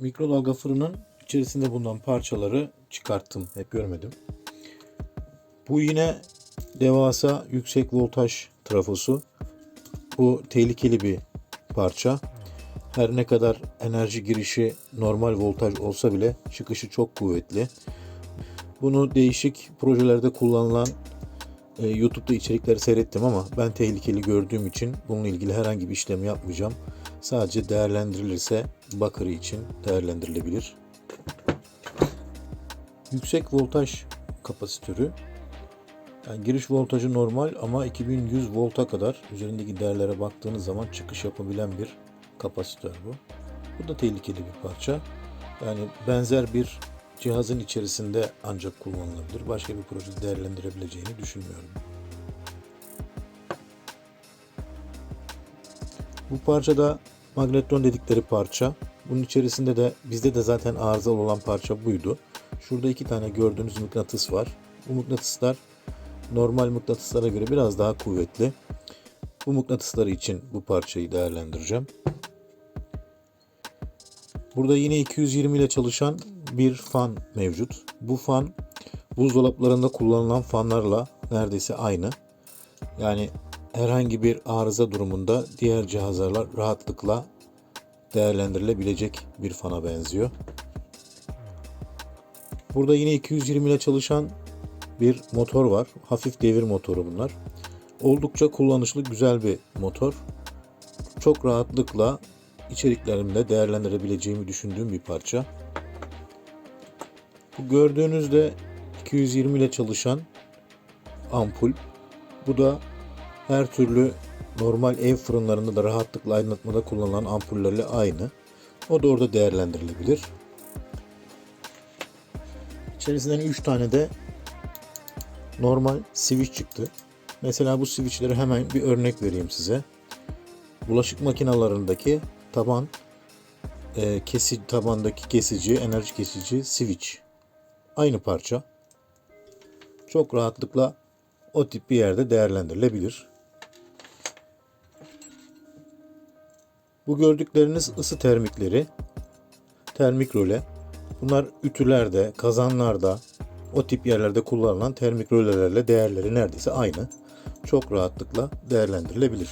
Mikrodalga fırının içerisinde bulunan parçaları çıkarttım. Hep görmedim. Bu yine devasa yüksek voltaj trafosu. Bu tehlikeli bir parça. Her ne kadar enerji girişi normal voltaj olsa bile çıkışı çok kuvvetli. Bunu değişik projelerde kullanılan e, YouTube'da içerikleri seyrettim ama ben tehlikeli gördüğüm için bununla ilgili herhangi bir işlem yapmayacağım. Sadece değerlendirilirse bakırı için değerlendirilebilir. Yüksek voltaj kapasitörü. Yani giriş voltajı normal ama 2100 volta kadar üzerindeki değerlere baktığınız zaman çıkış yapabilen bir kapasitör bu. Bu da tehlikeli bir parça. Yani benzer bir cihazın içerisinde ancak kullanılabilir. Başka bir projede değerlendirebileceğini düşünmüyorum. Bu parça da magnetron dedikleri parça. Bunun içerisinde de bizde de zaten arızalı olan parça buydu. Şurada iki tane gördüğünüz mıknatıs var. Bu mıknatıslar normal mıknatıslara göre biraz daha kuvvetli. Bu mıknatısları için bu parçayı değerlendireceğim. Burada yine 220 ile çalışan bir fan mevcut. Bu fan buzdolaplarında kullanılan fanlarla neredeyse aynı. Yani herhangi bir arıza durumunda diğer cihazlarla rahatlıkla değerlendirilebilecek bir fana benziyor. Burada yine 220 ile çalışan bir motor var. Hafif devir motoru bunlar. Oldukça kullanışlı güzel bir motor. Çok rahatlıkla içeriklerimde değerlendirebileceğimi düşündüğüm bir parça. Bu gördüğünüzde 220 ile çalışan ampul. Bu da her türlü normal ev fırınlarında da rahatlıkla aydınlatmada kullanılan ampullerle aynı. O da orada değerlendirilebilir. İçerisinden 3 tane de normal switch çıktı. Mesela bu switchleri hemen bir örnek vereyim size. Bulaşık makinalarındaki taban e, kesi tabandaki kesici, enerji kesici switch. Aynı parça. Çok rahatlıkla o tip bir yerde değerlendirilebilir. Bu gördükleriniz ısı termikleri. Termik röle. Bunlar ütülerde, kazanlarda, o tip yerlerde kullanılan termik rölelerle değerleri neredeyse aynı. Çok rahatlıkla değerlendirilebilir.